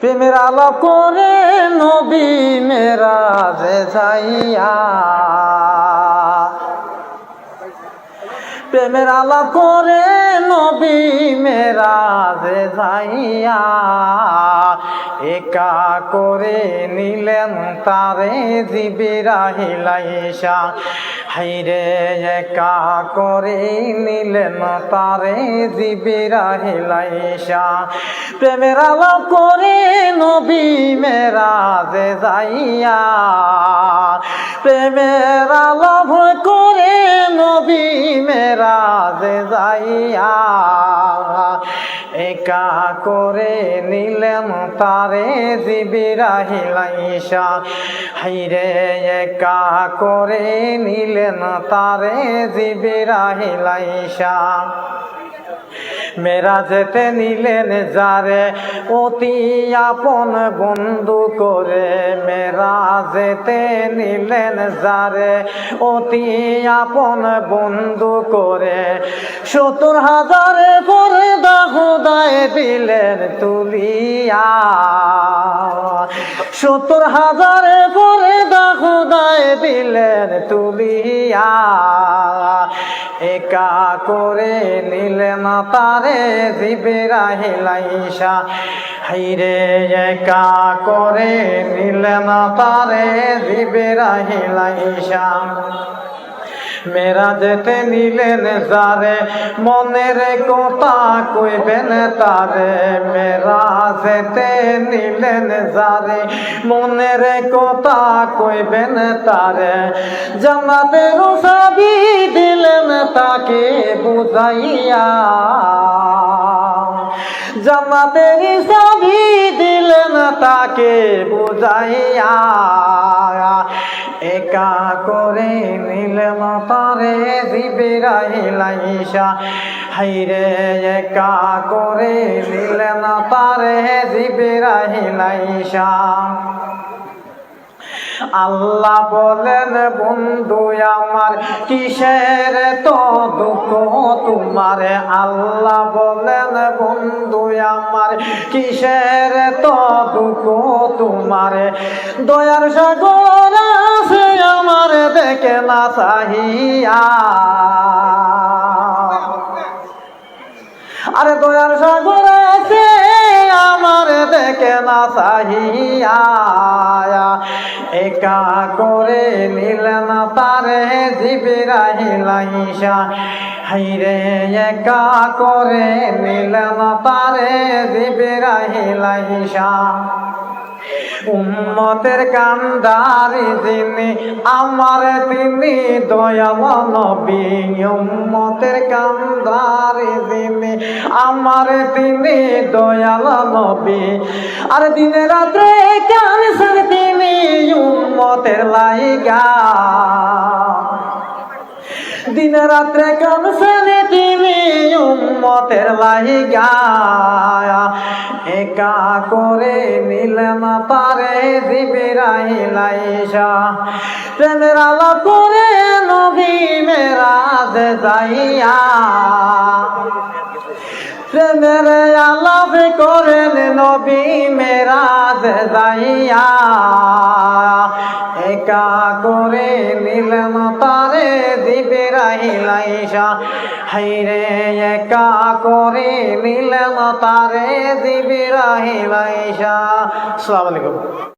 প্রেমের আলো করে নবী মেরা যাইয়া। প্রেমের আলো করে নবী মেরা যাইয়া। একা করে নিলেন তারে জিবিরা হিলাইসা। হাইরে একা করে নিলেন তারে জিবিরা হিলাইসা। প্রেমের আলো করে নবী মেরা যে যাইয়া। প্রেমের আলো করে নবী মেরা যে যাইয়া। একা করে নিলেন তারে জিবিরা হিলাইসা হাইরে একা করে নিলেন তারে জিবিরা হিলাইসা মেরা যেতে নিলেন যারে অতি আপন বন্ধু করে। মেরা যেতে নিলেন যারে অতি আপন বন্ধু করে। সত্তর হাজারে দিলেন তুলিয়া সত্তর হাজারে পরে দাহুদায় দিলেন তুলিয়া একা করে নিলেন তারে জিবেরা হিলাইসা হাইরে, একা করে নিলেন তারে জিবেরা হিলাইসা মেরা যেতে নিলেন যারে মনের কথা কইবেন তারে। মেরা যেতে নিলেন যারে মনের কথা কইবেন তারে। জান্নাতের সাবি দিলেন তাকে বুঝাইয়া। জান্নাতের সাবি দিলেন তাকে বুঝাইয়া। একা করে নিলেন তারে জিবিরা হিলাইসা হাইরে, একা করে নিলেন তারে জিবিরা হিলাইসা আল্লাহ বলেন, বন্ধু আমার, কিসের তো দুঃখ তোমার? আল্লাহ বলেন, বন্ধু আমার, কিসের তো দুঃখ তোমার? দয়ার সাগর আছে আমার, দেখে না চাহিয়া। আরে দয়ার সাগর আছে আমার, দেখে না চাহিয়া। একা করে নিলেন তারে জিবিরা হিলাইসা হাইরে একা করে নিলেন তারে জিবিরা হিলাইসা উম্মতের কান্দারি যিনি, আমার তিনি দয়াল নবী। উম্মতের কান্দারি যিনি, আমার তিনি দয়াল নবী। আর দিনে রাত্রে কানছেন উম্মতের লাইগা। দিন রাত্রে কানছেন তিনি উম্মতের লাইগা। একা করে নিলেন তারে জিবিরাই লাইসা প্রেমের আলো করে নবী মেরাজ যাইয়া। প্রেমের করেন নবী মেরাজ যাইয়া। একা করে নিলেন তারে দিবে হিলাইসা হাইরে একা করে নিলেন তারে দিবে হিলাইসা আসসালামু